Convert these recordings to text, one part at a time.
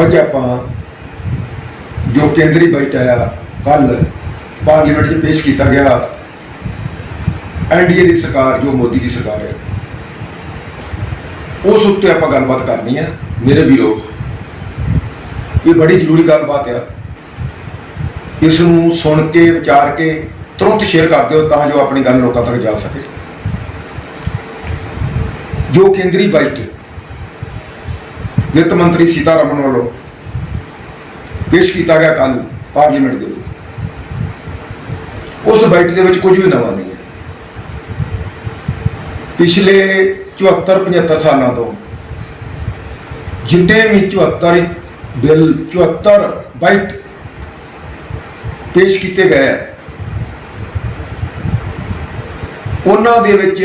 ਅੱਜ ਆਪਾਂ ਜੋ ਕੇਂਦਰੀ ਬਜਟ ਆਇਆ ਕੱਲ ਪਾਰਲੀਮੈਂਟ 'ਚ ਪੇਸ਼ ਕੀਤਾ ਗਿਆ ਐਨਡੀਏ ਦੀ ਸਰਕਾਰ, ਜੋ ਮੋਦੀ ਦੀ ਸਰਕਾਰ ਹੈ। ਉਸ ਉੱਤੇ ਆਪਾਂ ਗੱਲਬਾਤ ਕਰਨੀ ਹੈ ਮੇਰੇ ਵੀਰੋ। ਇਹ ਬੜੀ ਜ਼ਰੂਰੀ ਗੱਲਬਾਤ ਆ। ਇਸ ਨੂੰ ਸੁਣ ਕੇ, ਵਿਚਾਰ ਕੇ ਤੁਰੰਤ ਸ਼ੇਅਰ ਕਰ ਦਿਓ, ਤਾਂ ਜੋ ਆਪਣੀ ਗੱਲ ਲੋਕਾਂ ਤੱਕ ਜਾ ਸਕੇ। ਜੋ ਕੇਂਦਰੀ ਬਜਟ ਵਿੱਤ ਮੰਤਰੀ ਸੀਤਾਰਮਨ ਵੱਲੋਂ ਪੇਸ਼ ਕੀਤਾ ਗਿਆ ਕੱਲ ਪਾਰਲੀਮੈਂਟ ਦੇ ਵਿੱਚ। ਉਸ ਬਜਟ ਦੇ ਵਿੱਚ ਕੁਝ ਵੀ ਨਵਾਂ ਨਹੀਂ ਹੈ। ਪਿਛਲੇ 74 75 ਸਾਲਾਂ ਤੋਂ ਜਿੰਨੇ ਵੀ 74 ਬਿੱਲ 74 ਬਾਈਟ ਪੇਸ਼ ਕੀਤੇ ਗਏ ਆ, ਉਹਨਾਂ ਦੇ ਵਿੱਚ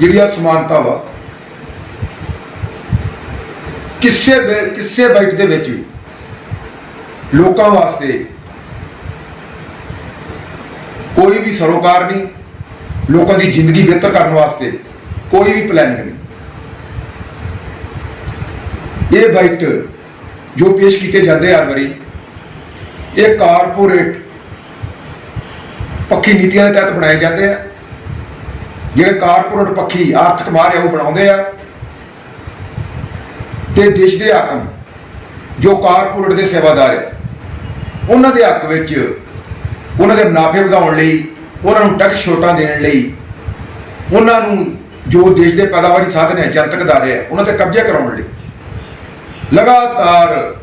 ਜਿਹੜੀ ਆ ਸਮਾਨਤਾ ਵਾ ਕਿਸੇ ਵੇ- ਕਿਸੇ ਬਜਟ ਦੇ ਵਿੱਚ ਵੀ, ਲੋਕਾਂ ਵਾਸਤੇ ਕੋਈ ਵੀ ਸਰੋਕਾਰ ਨਹੀਂ, ਲੋਕਾਂ ਦੀ ਜ਼ਿੰਦਗੀ ਬਿਹਤਰ ਕਰਨ ਵਾਸਤੇ ਕੋਈ ਵੀ ਪਲਾਨ ਨਹੀਂ। ਇਹ ਬਜਟ ਜੋ ਪੇਸ਼ ਕੀਤੇ ਜਾਂਦੇ ਹਰ ਵਾਰੀ, ਇਹ ਕਾਰਪੋਰੇਟ ਪੱਖੀ ਨੀਤੀਆਂ ਦੇ ਤਹਿਤ ਬਣਾਏ ਜਾਂਦੇ ਆ, ਜਿਹੜੇ ਕਾਰਪੋਰੇਟ ਪੱਖੀ ਆਰਥਿਕ ਮਾਹਰ ਹੈ ਉਹ ਬਣਾਉਂਦੇ ਆ। ਤੇ ਦੇਸ਼ ਦੇ ਹਾਕਮ ਜੋ ਕਾਰਪੋਰੇਟ ਦੇ ਸੇਵਾਦਾਰ ਹੈ, ਉਹਨਾਂ ਦੇ ਹੱਕ ਵਿੱਚ ਉਹਨਾਂ ਦੇ ਮੁਨਾਫੇ ਵਧਾਉਣ ਲਈ, ਉਹਨਾਂ ਨੂੰ ਟੈਕਸ ਛੋਟਾਂ ਦੇਣ ਲਈ, ਉਹਨਾਂ ਨੂੰ ਜੋ ਦੇਸ਼ ਦੇ ਪੈਦਾਵਾਰੀ ਸਾਧਨ ਹੈ, ਜਨਤਕ ਅਦਾਰੇ ਹੈ, ਉਹਨਾਂ ਤੇ ਕਬਜ਼ਾ ਕਰਾਉਣ ਲਈ, ਲਗਾਤਾਰ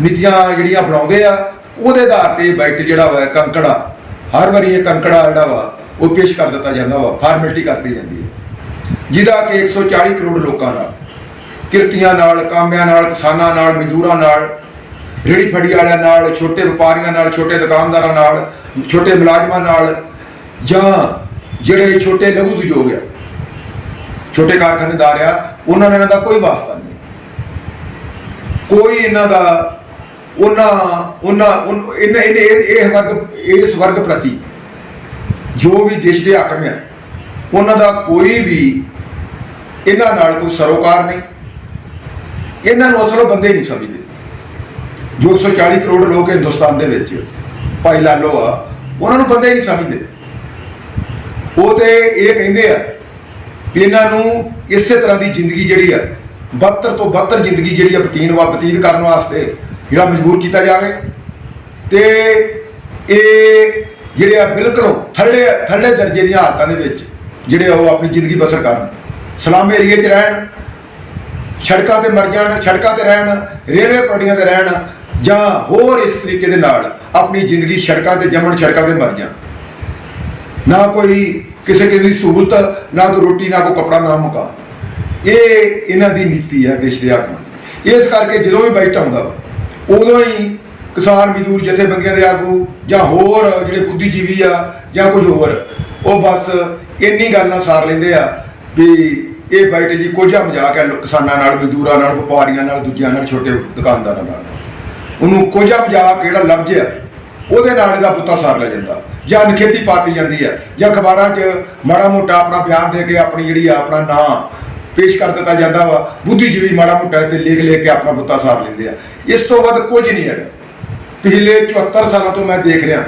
ਨੀਤੀਆਂ ਜਿਹੜੀਆਂ ਬਣਾਉਂਦੇ ਆ, ਉਹਦੇ ਆਧਾਰ ਤੇ ਬਜਟ ਜਿਹੜਾ ਵਾ, ਕੰਕੜਾ, ਹਰ ਵਾਰੀ ਇਹ ਕੰਕੜਾ ਜਿਹੜਾ ਵਾ, ਉਹ ਪੇਸ਼ ਕਰ ਦਿੱਤਾ ਜਾਂਦਾ ਵਾ, ਫਾਰਮੈਲਿਟੀ ਕਰਦੀ ਜਾਂਦੀ ਹੈ। ਜਿਹਦਾ ਕਿ 140 ਕਰੋੜ ਲੋਕਾਂ ਨਾਲ ਕਿਰਤੀਆਂ ਨਾਲ, ਕਾਮਿਆਂ ਨਾਲ, ਕਿਸਾਨਾਂ ਨਾਲ, ਮਜ਼ਦੂਰਾਂ ਨਾਲ, ਰੇੜੀ ਫੜੀ ਵਾਲਿਆਂ ਨਾਲ, ਛੋਟੇ ਵਪਾਰੀਆਂ ਨਾਲ, ਛੋਟੇ ਦੁਕਾਨਦਾਰਾਂ ਨਾਲ, ਛੋਟੇ ਮੁਲਾਜ਼ਮਾਂ ਨਾਲ, ਜਾਂ ਜਿਹੜੇ ਛੋਟੇ ਲਘੂ ਉਦਯੋਗ ਆ, ਛੋਟੇ ਕਾਰਖਾਨੇਦਾਰ ਆ, ਉਹਨਾਂ ਨਾਲ ਇਹਨਾਂ ਦਾ ਕੋਈ ਵਾਸਤਾ ਨਹੀਂ। ਕੋਈ ਇਹਨਾਂ ਦਾ, ਉਹਨਾਂ ਉਹਨਾਂ ਇਹਨਾਂ ਇਹ ਇਹ ਵਰਗ, ਇਸ ਵਰਗ ਪ੍ਰਤੀ ਜੋ ਵੀ ਦੇਸ਼ ਦੇ ਹਾਕਮ ਆ, ਉਹਨਾਂ ਦਾ ਕੋਈ ਵੀ ਇਹਨਾਂ ਨਾਲ ਕੋਈ ਸਰੋਕਾਰ ਨਹੀਂ। ਇਹਨਾਂ ਨੂੰ ਅਸਲੋਂ ਬੰਦੇ ਹੀ ਨਹੀਂ ਸਮਝਦੇ। ਜੋ 140 ਕਰੋੜ ਲੋਕ ਹਿੰਦੁਸਤਾਨ ਦੇ ਵਿੱਚ, ਭਾਈ ਲਾਲੋ ਆ, ਉਹਨਾਂ ਨੂੰ ਬੰਦੇ ਹੀ ਨਹੀਂ ਸਮਝਦੇ। ਉਹ ਤੇ ਇਹ ਕਹਿੰਦੇ ਆ ਵੀ ਇਹਨਾਂ ਨੂੰ ਇਸੇ ਤਰ੍ਹਾਂ ਦੀ ਜ਼ਿੰਦਗੀ ਜਿਹੜੀ ਆ ਬੱਤਰ ਤੋਂ ਬੱਤਰ ਜ਼ਿੰਦਗੀ ਜਿਹੜੀ ਆ ਬਤੀਨ ਵਾ, ਬਤੀਤ ਕਰਨ ਵਾਸਤੇ ਜਿਹੜਾ ਮਜਬੂਰ ਕੀਤਾ ਜਾਵੇ। ਤੇ ਇਹ ਜਿਹੜੇ ਆ ਬਿਲਕੁਲ ਥੱਲੇ ਥੱਲੇ ਦਰਜੇ ਦੀਆਂ ਹਾਲਤਾਂ ਦੇ ਵਿੱਚ ਜਿਹੜੇ ਆ ਉਹ ਆਪਣੀ ਜ਼ਿੰਦਗੀ ਬਸਰ ਕਰਨ। ਸਲਾਮ ਏਰੀਏ 'ਚ ਰਹਿਣ। ਸੜਕਾਂ ਤੇ ਮਰ ਜਾਣ ਸੜਕਾਂ ਤੇ ਰਹਿਣ, ਰੇਲਵੇ ਪਟੜੀਆਂ ਤੇ ਰਹਿਣ, ਜਾਂ ਹੋਰ ਇਸ ਤਰੀਕੇ ਦੇ ਨਾਲ ਆਪਣੀ ਜ਼ਿੰਦਗੀ ਸੜਕਾਂ ਤੇ ਜੰਮਣ ਸੜਕਾਂ ਤੇ ਮਰ ਜਾਣ। ਨਾ ਕੋਈ ਕਿਸੇ ਕਿਸੇ ਦੀ ਸਹੂਲਤ, ਨਾ ਕੋਈ ਰੋਟੀ, ਨਾ ਕੋਈ ਕਪੜਾ, ਨਾ ਮੁਕਾ ਇਹ ਇਹਨਾਂ ਦੀ ਨੀਤੀ ਹੈ ਦੇਸ਼ ਦੇ ਆਗੂਆਂ ਦੀ। ਇਸ ਕਰਕੇ ਜਦੋਂ ਵੀ ਬਜਟ ਆਉਂਦਾ ਵਾ, ਉਦੋਂ ਹੀ ਕਿਸਾਨ ਮਜ਼ਦੂਰ, ਜਥੇਬੰਦੀਆਂ ਦੇ ਆਗੂ, ਜਾਂ ਹੋਰ ਜਿਹੜੇ ਬੁੱਧੀਜੀਵੀ ਆ, ਜਾਂ ਕੋਈ ਹੋਰ, ਉਹ ਬਸ ਇੰਨੀ ਗੱਲ ਨਾਲ ਸਾਰ ਲੈਂਦੇ ਆ ਵੀ ਇਹ ਬਜਟ ਜੀ, ਕੋਝਾ ਮਜ਼ਾਕ ਹੈ ਕਿਸਾਨਾਂ ਨਾਲ, ਮਜ਼ਦੂਰਾਂ ਨਾਲ, ਵਪਾਰੀਆਂ ਨਾਲ, ਦੂਜਿਆਂ ਨਾਲ, ਛੋਟੇ ਦੁਕਾਨਦਾਰਾਂ ਨਾਲ। ਉਹਨੂੰ ਕੋਝਾ ਮਜ਼ਾਕ ਜਿਹੜਾ ਲਫ਼ਜ਼ ਆ, ਉਹਦੇ ਨਾਲ ਇਹਦਾ ਪੁੱਤਾ ਸਾਰ ਲਿਆ ਜਾਂਦਾ। ਜਾਂ ਅਨਖੇਤੀ ਪਾਤੀ ਜਾਂਦੀ ਹੈ ਜਾਂ ਅਖਬਾਰਾਂ 'ਚ ਮਾੜਾ ਮੋਟਾ ਆਪਣਾ ਬਿਆਨ ਦੇ ਕੇ ਆਪਣੀ ਜਿਹੜੀ ਆ, ਆਪਣਾ ਨਾਂ ਪੇਸ਼ ਕਰ ਦਿੱਤਾ ਜਾਂਦਾ ਵਾ, ਬੁੱਧੀਜੀਵੀ ਮਾੜਾ ਮੋਟਾ ਤੇ ਲਿਖ ਲੈ ਕੇ ਆਪਣਾ ਪੁੱਤਾ ਸਾਰ ਲੈਂਦੇ ਆ। ਇਸ ਤੋਂ ਵੱਧ ਕੁਝ ਨਹੀਂ ਹੈਗਾ। ਪਿਛਲੇ 74 ਸਾਲਾਂ ਤੋਂ ਮੈਂ ਦੇਖ ਰਿਹਾ।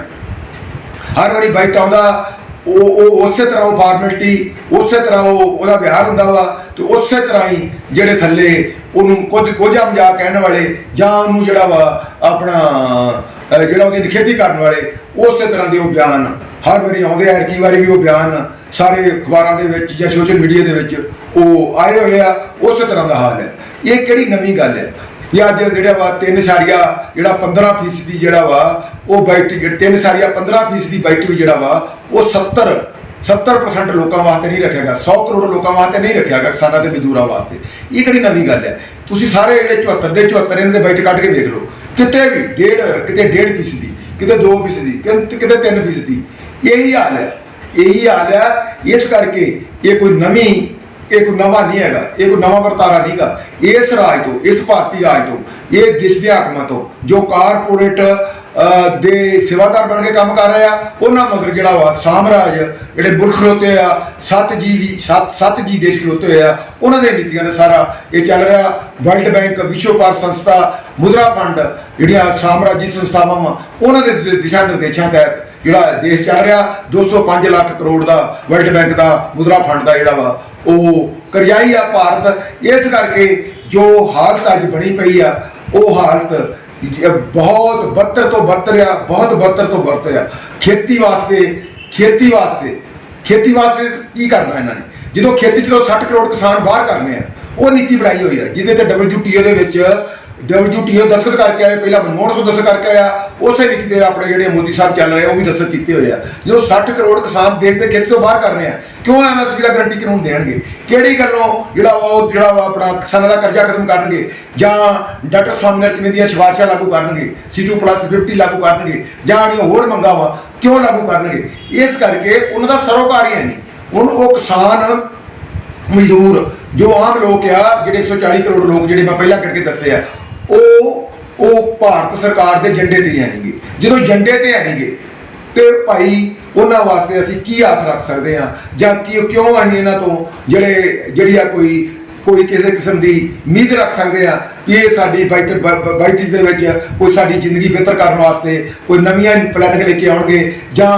ਹਰ ਵਾਰੀ ਬਾਈਟ ਆਉਂਦਾ ਉਹ ਉਹ ਉਸੇ ਤਰ੍ਹਾਂ ਉਹ ਫਾਰਮੈਲਿਟੀ ਉਸੇ ਤਰ੍ਹਾਂ ਉਹ, ਉਹਦਾ ਵਿਹਾਰ ਹੁੰਦਾ ਵਾ, ਤੇ ਉਸੇ ਤਰ੍ਹਾਂ ਹੀ ਜਿਹੜੇ ਥੱਲੇ ਉਹਨੂੰ ਕੁਝ, ਕੋਝਾ ਮਜ਼ਾਕ ਕਹਿਣ ਵਾਲੇ ਜਾਂ ਉਹਨੂੰ ਜਿਹੜਾ ਵਾ ਆਪਣਾ ਜਿਹੜਾ ਉਹਦੀ ਨਿਖੇਧੀ ਕਰਨ ਵਾਲੇ, ਉਸੇ ਤਰ੍ਹਾਂ ਦੇ ਉਹ ਬਿਆਨ ਹਰ ਵਾਰੀ ਆਉਂਦੇ ਆ ਕੀ ਵਾਰੀ ਵੀ ਉਹ ਬਿਆਨ ਸਾਰੇ ਅਖਬਾਰਾਂ ਦੇ ਵਿੱਚ ਜਾਂ ਸੋਸ਼ਲ ਮੀਡੀਆ ਦੇ ਵਿੱਚ ਉਹ ਆਏ ਹੋਏ ਆ, ਉਸੇ ਤਰ੍ਹਾਂ ਦਾ ਹਾਲ ਹੈ। ਇਹ ਕਿਹੜੀ ਨਵੀਂ ਗੱਲ ਹੈ? ਵੀ ਅੱਜ ਜਿਹੜਾ ਵਾ ਤਿੰਨ ਸਾੜੀਆ, ਜਿਹੜਾ 15% ਜਿਹੜਾ ਵਾ ਉਹ ਬੈਟ ਜਿਹੜੇ ਤਿੰਨ ਸਾੜੀਆ 15% ਦੀ ਬਾਈਟ ਵੀ ਜਿਹੜਾ ਵਾ, ਉਹ 70 70% ਲੋਕਾਂ ਵਾਸਤੇ ਨਹੀਂ ਰੱਖਿਆ ਗਿਆ 100 ਕਰੋੜ ਲੋਕਾਂ ਵਾਸਤੇ ਨਹੀਂ ਰੱਖਿਆ ਗਿਆ ਕਿਸਾਨਾਂ ਤੇ ਮਜ਼ਦੂਰਾਂ ਵਾਸਤੇ। ਇਹ ਕਿਹੜੀ ਨਵੀਂ ਗੱਲ ਹੈ? ਤੁਸੀਂ ਸਾਰੇ ਜਿਹੜੇ 74 ਦੇ 74 ਇਹਨਾਂ ਦੇ ਬਾਈਟ ਕੱਢ ਕੇ ਦੇਖ ਲਓ। ਕਿਤੇ ਵੀ ਡੇਢ, ਕਿਤੇ ਡੇਢ ਫੀਸਦੀ, ਕਿਤੇ 2 ਫੀਸਦੀ, ਕਿਤੇ ਕਿਤੇ 3 ਫੀਸਦੀ। ਇਹੀ ਹਾਲ ਹੈ। ਇਹੀ ਹਾਲ ਹੈ। ਇਸ ਕਰਕੇ ਇਹ ਕੋਈ ਨਵੀਂ, ਇਹ ਕੋਈ ਨਵਾਂ ਨਹੀਂ ਹੈਗਾ। ਇਹ ਕੋਈ ਨਵਾਂ ਵਰਤਾਰਾ ਨਹੀਂਗਾ ਇਸ ਰਾਜ ਤੋਂ, ਇਸ ਭਾਰਤੀ ਰਾਜ ਤੋਂ, ਇਹ ਦੇਸ਼ ਦੇ ਹਾਕਮਾਂ ਤੋਂ ਜੋ ਕਾਰਪੋਰੇਟ ਦੇ ਸੇਵਾਦਾਰ ਬਣ ਕੇ ਕੰਮ ਕਰ ਰਹੇ ਆ। ਉਹਨਾਂ ਮਗਰ ਜਿਹੜਾ ਵਾ ਸਾਮਰਾਜ, ਜਿਹੜੇ ਮੁਲਕ ਖਲੋਤੇ ਆ, ਸੱਤ ਜੀ ਵੀ ਸੱਤ ਸੱਤ ਜੀ ਦੇਸ਼ ਖਲੋਤੇ ਹੋਏ ਆ, ਉਹਨਾਂ ਦੇ ਨੀਤੀਆਂ ਦਾ ਸਾਰਾ ਇਹ ਚੱਲ ਰਿਹਾ। ਵਰਲਡ ਬੈਂਕ, ਵਿਸ਼ਵ ਭਾਰਤ ਸੰਸਥਾ, ਮੁਦਰਾ ਫੰਡ, ਜਿਹੜੀਆਂ ਸਾਮਰਾਜੀ ਸੰਸਥਾਵਾਂ ਵਾ, ਉਹਨਾਂ ਦੇ ਦਿਸ਼ਾ ਨਿਰਦੇਸ਼ਾਂ ਤਹਿਤ ਜਿਹੜਾ ਦੇਸ਼ ਚੱਲ ਰਿਹਾ 205 ਲੱਖ ਕਰੋੜ ਦਾ ਵਰਲਡ ਬੈਂਕ ਦਾ ਮੁਦਰਾ ਫੰਡ ਦਾ ਜਿਹੜਾ ਵਾ, ਉਹ ਕਰਜ਼ਾਈ ਆ ਭਾਰਤ। ਇਸ ਕਰਕੇ ਜੋ ਹਾਲਤ ਅੱਜ ਬਣੀ ਪਈ ਆ, ਉਹ ਹਾਲਤ ਜ- ਬਹੁਤ ਬੱਤਰ ਤੋਂ ਬੱਤਰ ਆ, ਬਹੁਤ ਬੱਤਰ ਤੋਂ ਬੱਤਰ ਆ। ਖੇਤੀ ਵਾਸਤੇ ਖੇਤੀ ਵਾਸਤੇ ਖੇਤੀ ਵਾਸਤੇ ਕੀ ਕਰਨਾ ਇਹਨਾਂ ਨੇ? ਜਦੋਂ ਖੇਤੀ ਚ ਤੋਂ 60 ਕਰੋੜ ਕਿਸਾਨ ਬਾਹਰ ਕਰਨੇ ਆ। ਉਹ ਨੀਤੀ ਬਣਾਈ ਹੋਈ ਹੈ ਜਿਹਦੇ ਤੇ WTO ਦੇ ਵਿੱਚ WTO ਦਸਤਖਤ ਕਰਕੇ ਆਏ ਪਹਿਲਾਂ ਮਨਮੋਹਨ ਸਿੰਘ ਦਸਤਖਤ ਕਰਕੇ ਆਇਆ ਉਸੇ ਨੀਤੀ ਤੇ ਆਪਣੇ ਜਿਹੜੇ ਮੋਦੀ ਸਾਹਿਬ ਚੱਲ ਰਹੇ ਆ, ਉਹ ਵੀ ਦਸਤਖਤ ਕੀਤੇ ਹੋਏ ਆ। ਜੋ 60 ਕਰੋੜ ਕਿਸਾਨ ਦੇਸ਼ ਦੇ ਖੇਤੀ ਤੋਂ ਬਾਹਰ ਕਰ ਰਹੇ ਆ ਕਿਉਂ ਐਮਐਸਪੀ ਦਾ ਗਰੰਟੀ ਕਾਨੂੰਨ ਦੇਣਗੇ? ਕਿਹੜੀ ਗੱਲੋਂ ਜਿਹੜਾ ਵਾ ਉਹ ਜਿਹੜਾ ਵਾ ਆਪਣਾ ਕਿਸਾਨਾਂ ਦਾ ਕਰਜ਼ਾ ਖਤਮ ਕਰਨਗੇ? ਜਾਂ ਡਾਕਟਰ ਸਵਾਮੀਨਾਥਨ ਕਿਵੇਂ ਦੀਆਂ ਸਿਫਾਰਸ਼ਾਂ ਲਾਗੂ ਕਰਨਗੇ? C2 50 ਲਾਗੂ ਕਰਨਗੇ? ਜਾਂ ਜਿਹੜੀਆਂ ਹੋਰ ਮੰਗਾਂ ਵਾ ਕਿਉਂ ਲਾਗੂ ਕਰਨਗੇ? ਇਸ ਕਰਕੇ ਉਹਨਾਂ ਦਾ ਸਰੋਕਾਰ ਹੀ ਹੈ ਨਹੀਂ। ਹੁਣ ਉਹ ਕਿਸਾਨ, ਮਜ਼ਦੂਰ, ਜੋ ਆਮ ਲੋਕ ਆ, ਜਿਹੜੇ 140 ਕਰੋੜ ਲੋਕ ਜਿਹੜੇ ਮੈਂ ਪਹਿਲਾਂ ਕਰਕੇ ਦੱਸਿਆ, ਉਹ ਉਹ ਭਾਰਤ ਸਰਕਾਰ ਦੇ ਝੰਡੇ ਤੇ ਹੈ ਨਹੀਂਗੇ। ਜਦੋਂ ਝੰਡੇ ਤੇ ਹੈ ਤੇ ਭਾਈ, ਉਹਨਾਂ ਵਾਸਤੇ ਅਸੀਂ ਕੀ ਆਸ ਰੱਖ ਸਕਦੇ ਹਾਂ? ਜਾਂ ਕੀ ਕਿਉਂ ਅਸੀਂ ਇਹਨਾਂ ਤੋਂ ਜਿਹੜੇ ਜਿਹੜੀ ਆ ਕੋਈ ਕੋਈ ਕਿਸੇ ਕਿਸਮ ਦੀ ਉਮੀਦ ਰੱਖ ਸਕਦੇ ਆ ਕਿ ਇਹ ਸਾਡੀ ਬਾਈਟ ਬਾਈਟ ਦੇ ਵਿੱਚ ਕੋਈ ਸਾਡੀ ਜ਼ਿੰਦਗੀ ਬਿਹਤਰ ਕਰਨ ਵਾਸਤੇ ਕੋਈ ਨਵੀਆਂ ਪਲਾਨਿੰਗ ਲੈ ਕੇ ਆਉਣਗੇ ਜਾਂ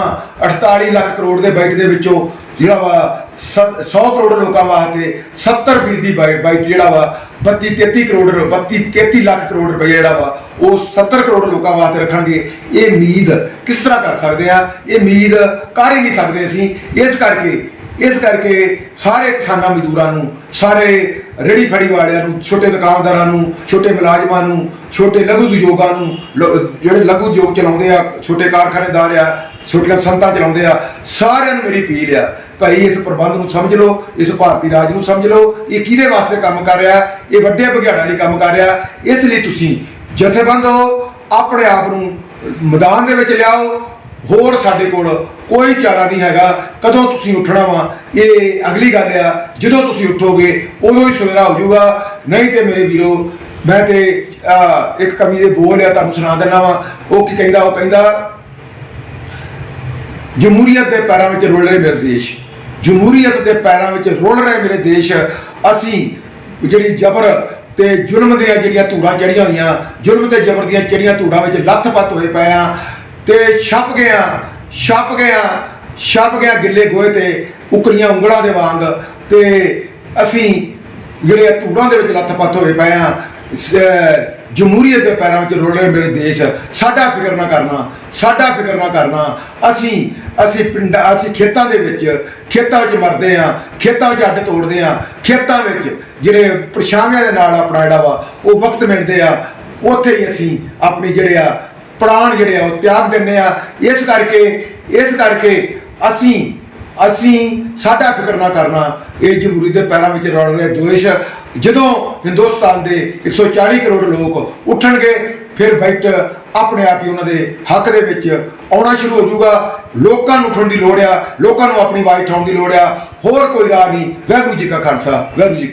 48 ਲੱਖ ਕਰੋੜ ਦੇ ਬਾਈਟ ਦੇ ਵਿੱਚੋਂ ਜਿਹੜਾ ਵਾ 100 ਕਰੋੜ ਲੋਕਾਂ ਵਾਸਤੇ 70 ਫੀਸਦੀ ਬਾਈਟ ਬਾਈਟ ਜਿਹੜਾ ਵਾ 32 33 ਕਰੋੜ 32 33 ਲੱਖ ਕਰੋੜ ਰੁਪਏ ਜਿਹੜਾ ਵਾ ਉਹ 70 ਕਰੋੜ ਲੋਕਾਂ ਵਾਸਤੇ ਰੱਖਣਗੇ। ਇਹ ਉਮੀਦ ਕਿਸ ਤਰ੍ਹਾਂ ਕਰ ਸਕਦੇ ਆ? ਇਹ ਉਮੀਦ ਕਰ ਹੀ ਨਹੀਂ ਸਕਦੇ ਅਸੀਂ। ਇਸ ਕਰਕੇ ਇਸ ਕਰਕੇ ਸਾਰੇ ਕਿਸਾਨਾਂ ਮਜ਼ਦੂਰਾਂ ਨੂੰ, ਸਾਰੇ ਰੇੜੀ ਫੜੀ ਵਾਲਿਆਂ ਨੂੰ, ਛੋਟੇ ਦੁਕਾਨਦਾਰਾਂ ਨੂੰ, ਛੋਟੇ ਮੁਲਾਜ਼ਮਾਂ ਨੂੰ, ਛੋਟੇ ਲਘੂ ਉਦਯੋਗਾਂ ਨੂੰ, ਲ- ਜਿਹੜੇ ਲਘੂ ਉਦਯੋਗ ਚਲਾਉਂਦੇ ਆ, ਛੋਟੇ ਕਾਰਖਾਨੇਦਾਰ ਆ, ਛੋਟੀਆਂ ਸੰਤਾਂ ਚਲਾਉਂਦੇ ਆ, ਸਾਰਿਆਂ ਨੂੰ ਮੇਰੀ ਅਪੀਲ ਆ, ਭਾਈ ਇਸ ਪ੍ਰਬੰਧ ਨੂੰ ਸਮਝ ਲਓ, ਇਸ ਭਾਰਤੀ ਰਾਜ ਨੂੰ ਸਮਝ ਲਓ, ਇਹ ਕਿਹਦੇ ਵਾਸਤੇ ਕੰਮ ਕਰ ਰਿਹਾ? ਇਹ ਵੱਡੇ ਬਘਿਆੜਾਂ ਲਈ ਕੰਮ ਕਰ ਰਿਹਾ। ਇਸ ਲਈ ਤੁਸੀਂ ਜਥੇਬੰਦ ਹੋ, ਆਪਣੇ ਆਪ ਨੂੰ ਮੈਦਾਨ ਦੇ ਵਿੱਚ ਲਿਆਓ ਹੋਰ ਸਾਡੇ ਕੋਲ ਕੋਈ ਚਾਰਾ ਨਹੀਂ ਹੈਗਾ। ਕਦੋਂ ਤੁਸੀਂ ਉੱਠਣਾ ਵਾ? ਇਹ ਅਗਲੀ ਗੱਲ ਆ ਜਦੋਂ ਤੁਸੀਂ ਉੱਠੋਗੇ ਉਦੋਂ ਹੀ ਸਵੇਰਾ ਹੋ ਜਾਊਗਾ। ਨਹੀਂ ਤੇ ਮੇਰੇ ਵੀਰੋ ਮੈਂ ਤੇ ਅਹ, ਇੱਕ ਕਵੀ ਦੇ ਬੋਲ ਆ ਤੁਹਾਨੂੰ ਸੁਣਾ ਦਿੰਦਾ ਵਾ। ਉਹ ਕੀ ਕਹਿੰਦਾ? ਉਹ ਕਹਿੰਦਾ ਜਮਹੂਰੀਅਤ ਦੇ ਪੈਰਾਂ ਵਿੱਚ ਰੁਲ ਰਹੇ ਮੇਰੇ ਦੇਸ਼। ਜਮਹੂਰੀਅਤ ਦੇ ਪੈਰਾਂ ਵਿੱਚ ਰੁਲ ਰਹੇ ਮੇਰੇ ਦੇਸ਼। ਅਸੀਂ ਜਿਹੜੀ ਜ਼ਬਰ ਤੇ ਜ਼ੁਲਮ ਦੀਆਂ ਜਿਹੜੀਆਂ ਧੂੜਾਂ ਚੜੀਆਂ ਹੋਈਆਂ ਜ਼ੁਲਮ ਤੇ ਜ਼ਬਰ ਦੀਆਂ ਜਿਹੜੀਆਂ ਧੂੜਾਂ ਵਿੱਚ ਲੱਥ-ਪੱਥ ਹੋਏ ਪਏ ਆ। ਤੇ ਛਪ ਗਿਆ ਛਪ ਗਿਆ ਛਪ ਗਿਆ ਗਿੱਲੇ ਗੋਹੇ ਤੇ ਉਕਰੀਆਂ ਉਂਗਲਾਂ ਦੇ ਵਾਂਗ ਤੇ ਅਸੀਂ ਜਿਹੜੇ ਧੂੜਾਂ ਦੇ ਵਿੱਚ ਲੱਥ-ਪੱਥ ਹੋਏ ਪਏ ਆ ਜਮਹੂਰੀਅਤ ਦੇ ਪੈਰਾਂ ਵਿੱਚ ਰੁਲ ਰਹੇ ਮੇਰੇ ਦੇਸ਼, ਸਾਡਾ ਫਿਕਰ ਨਾ ਕਰਨਾ, ਸਾਡਾ ਫਿਕਰ ਨਾ ਕਰਨਾ। ਅਸੀਂ ਅਸੀਂ ਪਿੰਡਾਂ, ਅਸੀਂ ਖੇਤਾਂ ਦੇ ਵਿੱਚ, ਖੇਤਾਂ ਵਿੱਚ ਮਰਦੇ ਆ, ਖੇਤਾਂ ਵਿੱਚ ਅੱਡ ਤੋੜਦੇ ਆ, ਖੇਤਾਂ ਵਿੱਚ ਜਿਹੜੇ ਪਰਛਾਵਿਆਂ ਦੇ ਨਾਲ ਆਪਣਾ ਜਿਹੜਾ ਵਾ, ਉਹ ਵਕਤ ਮਿਲਦੇ ਆ, ਉੱਥੇ ਹੀ ਅਸੀਂ ਆਪਣੀ ਜਿਹੜੇ ਆ ਪ੍ਰਾਣ ਜਿਹੜੇ ਆ, ਉਹ ਤਿਆਗ ਦਿੰਦੇ ਆ। ਇਸ ਕਰਕੇ ਇਸ ਕਰਕੇ ਅਸੀਂ ਅਸੀਂ ਸਾਡਾ ਫਿਕਰ ਨਾ ਕਰਨਾ। ਇਹ ਜਮਹੂਰੀ ਦੇ ਪੈਰਾਂ ਵਿੱਚ ਰਲ ਰਹੇ ਦੋਸ਼। ਜਦੋਂ ਹਿੰਦੁਸਤਾਨ ਦੇ 140 ਕਰੋੜ ਲੋਕ ਉੱਠਣਗੇ, ਫਿਰ ਬੈਠ ਆਪਣੇ ਆਪ ਹੀ ਉਹਨਾਂ ਦੇ ਹੱਕ ਦੇ ਵਿੱਚ ਆਉਣਾ ਸ਼ੁਰੂ ਹੋ ਜਾਊਗਾ। ਲੋਕਾਂ ਨੂੰ ਉੱਠਣ ਦੀ ਲੋੜ ਆ, ਲੋਕਾਂ ਨੂੰ ਆਪਣੀ ਆਵਾਜ਼ ਉਠਾਉਣ ਦੀ ਲੋੜ ਆ। ਹੋਰ ਕੋਈ ਰਾਹ ਨਹੀਂ। ਵਾਹਿਗੁਰੂ ਜੀ ਕਾ ਖਾਲਸਾ, ਵਾਹਿਗੁਰੂ ਜੀ